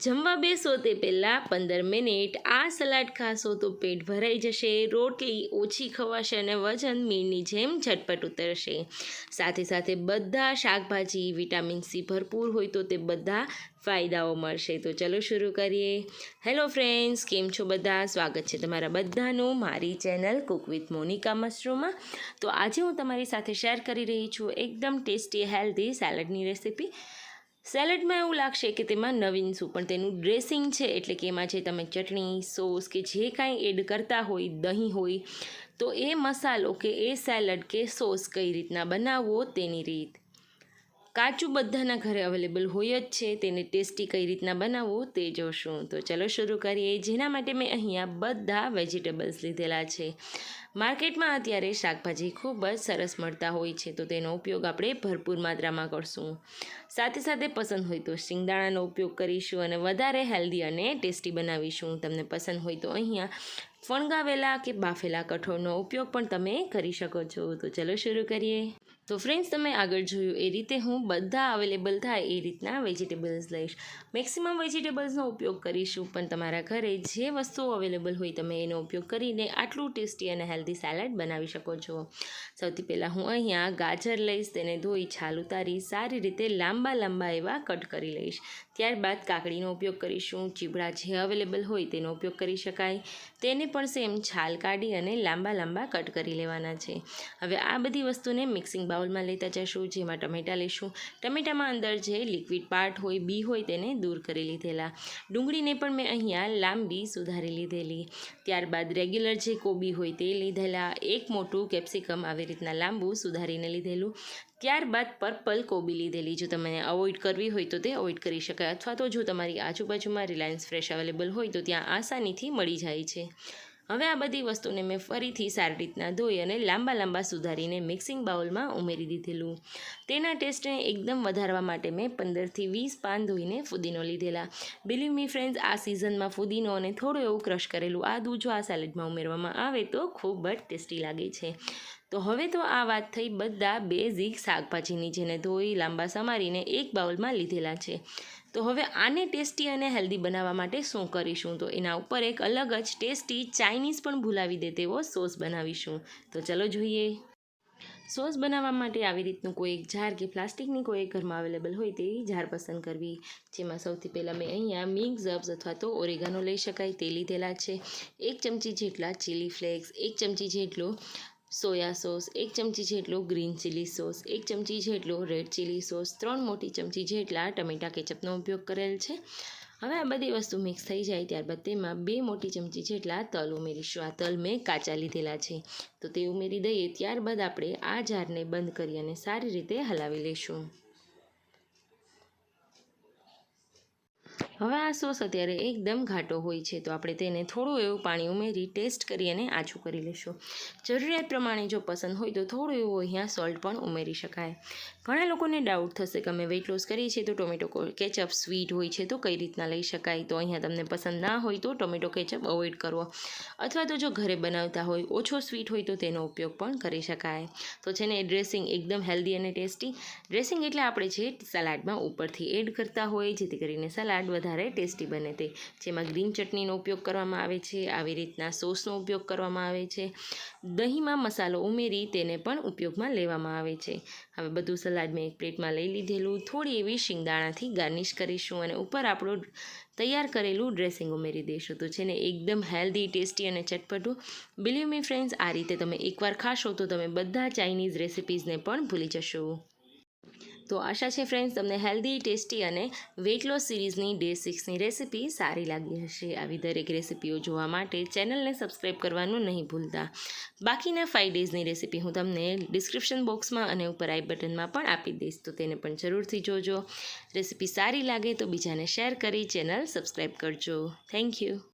જમવા બેસો તે પહેલાં પંદર મિનિટ. આ સલાડ ખાશો તો પેટ ભરાઈ જશે. રોટલી ઓછી ખવાશે અને વજન મીણની જેમ ઝટપટ ઉતરશે. સાથે સાથે બધા શાકભાજી, વિટામિન સી ભરપૂર હોય તો તે બધા ફાયદાઓ મળશે. તો ચલો શરૂ કરીએ. હેલો ફ્રેન્ડ્સ, કેમ છો બધા? સ્વાગત છે તમારા બધાનું મારી ચેનલ કુક વિથ મોનિકા મશરૂમમાં. તો આજે હું તમારી સાથે શેર કરી રહી છું એકદમ ટેસ્ટી, હેલ્ધી, સેલડની રેસિપી. સેલેડમાં એવું લાગશે કે તેમાં નવીન શું, પણ તેનું ડ્રેસિંગ છે એટલે કે એમાં જે તમે ચટણી, સોસ કે જે કાંઈ એડ કરતા હોય, દહીં હોય, તો એ મસાલો કે એ સેલડ કે સોસ કઈ રીતના બનાવવો તેની રીત. કાચું બધાના ઘરે અવેલેબલ હોય જ છે, તેને ટેસ્ટી કઈ રીતના બનાવવો તે જોશું. તો ચલો શરૂ કરીએ. જેના માટે મેં અહીંયા બધા વેજીટેબલ્સ લીધેલા છે. માર્કેટમાં અત્યારે શાકભાજી ખૂબ જ સરસ મળતા હોય છે, તો તેનો ઉપયોગ આપણે ભરપૂર માત્રામાં કરશું. સાથે સાથે પસંદ હોય તો શિંગદાણાનો ઉપયોગ કરીશું અને વધારે હેલ્ધી અને ટેસ્ટી બનાવીશું. તમને પસંદ હોય તો અહીંયા ફણગાવેલા કે બાફેલા કઠોળનો ઉપયોગ પણ તમે કરી શકો છો. તો ચલો શરૂ કરીએ. તો ફ્રેન્ડ્સ તમે આગળ જોયું એ રીતે હું બધા અવેલેબલ થાય એ રીતના વેજીટેબલ્સ લઈશ. મેક્સિમમ વેજીટેબલ્સનો ઉપયોગ કરીશું, પણ તમારા ઘરે જે વસ્તુઓ અવેલેબલ હોય તમે એનો ઉપયોગ કરીને આટલું ટેસ્ટી અને હેલ્ધી સેલેડ બનાવી શકો છો. સૌથી પહેલાં હું અહીંયા ગાજર લઈશ, તેને ધોઈ, છાલ ઉતારી, સારી રીતે લાંબા લાંબા એવા કટ કરી લઈશ. ત્યારબાદ કાકડીનો ઉપયોગ કરીશું, ચીબડા જે અવેલેબલ હોય તેનો ઉપયોગ કરી શકાય. તેને પણ સેમ છાલ કાઢી અને લાંબા લાંબા કટ કરી લેવાના છે. હવે આ બધી વસ્તુને મિક્સિંગ બાઉલમાં લેતા જશું, જેમાં ટમેટાં લઈશું ટમેટામાં અંદર જે લિક્વિડ પાર્ટ હોય, બી હોય, તેને દૂર કરી લીધેલા. ડુંગળીને પણ મેં અહીંયા લાંબી સુધારી લીધેલી. ત્યારબાદ રેગ્યુલર જે કોબી હોય, તે લીધેલા. એક મોટું કેપ્સિકમ આવી રીતના લાંબુ સુધારીને લીધેલું. ત્યારબાદ પર્પલ કોબી લીધેલી. જો તમને અવોઇડ કરવી હોય, તો તે અવોઇડ કરી શકાય. અથવા તો જો તમારી આજુબાજુમાં રિલાયન્સ ફ્રેશ અવેલેબલ હોય, તો ત્યાં આસાનીથી મળી જાય છે. હવે આ બધી વસ્તુને મેં ફરીથી સારી રીતના ધોઈ અને લાંબા લાંબા સુધારીને મિક્સિંગ બાઉલમાં ઉમેરી દીધેલું. તેના ટેસ્ટને એકદમ વધારવા માટે મેં પંદરથી વીસ પાન ધોઈને ફુદીનો લીધેલા. બિલીવ મી ફ્રેન્ડ્સ આ સિઝનમાં ફુદીનો અને થોડું એવું ક્રશ કરેલું આદું જો આ સેલેડમાં ઉમેરવામાં આવે તો ખૂબ જ ટેસ્ટી લાગે છે. તો હવે તો આ વાત થઈ બધા બેઝિક શાકભાજીની, જેને ધોઈ લાંબા સમારીને એક બાઉલમાં લીધેલા છે. તો હવે આને ટેસ્ટી અને હેલ્ધી બનાવવા માટે શું કરીશું? તો એના ઉપર એક અલગ જ ટેસ્ટી ચાઇનીઝ પણ ભૂલાવી દે તેવો સોસ બનાવીશું. તો ચલો જોઈએ. સોસ બનાવવા માટે આવી રીતનું કોઈ એક જાર કે પ્લાસ્ટિકની કોઈ એક ઘરમાં અવેલેબલ હોય તેવી જાર પસંદ કરવી. જેમાં સૌથી પહેલાં મેં અહીંયા મિક્સ અબ્સ અથવા તો ઓરેગાનો લઈ શકાય તે લીધેલા છે. એક ચમચી જેટલા ચીલી ફ્લેક્સ, એક ચમચી જેટલો સોયા સોસ, એક ચમચી જેટલો ગ્રીન ચીલી સોસ, એક ચમચી જેટલો રેડ ચીલી સોસ, ત્રણ મોટી ચમચી જેટલા ટમેટા કેચઅપનો ઉપયોગ કરેલ છે. હવે આ બધી વસ્તુ મિક્સ થઈ જાય ત્યારબાદ તેમાં બે મોટી ચમચી જેટલા તલ ઉમેરીશું. આ તલ મેં કાચા લીધેલા છે. તો તે ઉમેરી દઈએ, ત્યારબાદ આપણે આ જારને બંધ કરી અને સારી રીતે હલાવી લઈશું. હવે આ સોસ અત્યારે એકદમ ઘાટો હોય છે, તો આપણે તેને થોડું એવું પાણી ઉમેરી ટેસ્ટ કરી અને આછું કરી લઈશું જરૂરિયાત પ્રમાણે જો પસંદ હોય તો થોડું એવું અહીંયા સોલ્ટ પણ ઉમેરી શકાય. ઘણા લોકોને ડાઉટ થશે કે અમે વેઇટ લોસ કરીએ છીએ તો ટોમેટો કેચઅપ સ્વીટ હોય છે તો કઈ રીતના લઈ શકાય? તો અહીંયા તમને પસંદ ના હોય તો ટોમેટો કેચઅપ અવોઇડ કરવો અથવા તો જો ઘરે બનાવતા હોય, ઓછો સ્વીટ હોય તો તેનો ઉપયોગ પણ કરી શકાય. તો છે ને ડ્રેસિંગ એકદમ હેલ્ધી અને ટેસ્ટી ડ્રેસિંગ એટલે આપણે જે સલાડમાં ઉપરથી એડ કરતા હોય, જેથી કરીને સલાડ વધારે વધારે ટેસ્ટી બને તે. જેમાં ગ્રીન ચટણીનો ઉપયોગ કરવામાં આવે છે, આવી રીતના સોસનો ઉપયોગ કરવામાં આવે છે, દહીંમાં મસાલો ઉમેરી તેને પણ ઉપયોગમાં લેવામાં આવે છે. હવે બધું સલાડ મેં એક પ્લેટમાં લઈ લીધેલું. થોડી એવી શિંગદાણાથી ગાર્નિશ કરીશું અને ઉપર આપણું તૈયાર કરેલું ડ્રેસિંગ ઉમેરી દઈશું. તો છે ને એકદમ હેલ્ધી, ટેસ્ટી અને ચટપટું. બિલીવ મી ફ્રેન્ડ્સ આ રીતે તમે એકવાર ખાશો તો તમે બધા ચાઇનીઝ રેસિપીઝને પણ ભૂલી જશો. તો આશા છે ફ્રેન્ડ્સ તમને હેલ્ધી ટેસ્ટી અને વેઇટ લોસ સિરીઝની ડે સિક્સની રેસિપી સારી લાગી હશે. આવી દરેક રેસિપીઓ જોવા માટે ચેનલને સબસ્ક્રાઈબ કરવાનું નહીં ભૂલતા. બાકીના ફાઇવ ડેઝની રેસિપી હું તમને ડિસ્ક્રિપ્શન બોક્સમાં અને ઉપર આઈ બટનમાં પણ આપી દઈશ, તો તેને પણ જરૂરથી જોજો. રેસિપી સારી લાગે તો બીજાને શેર કરી ચેનલ સબસ્ક્રાઈબ કરજો. Thank you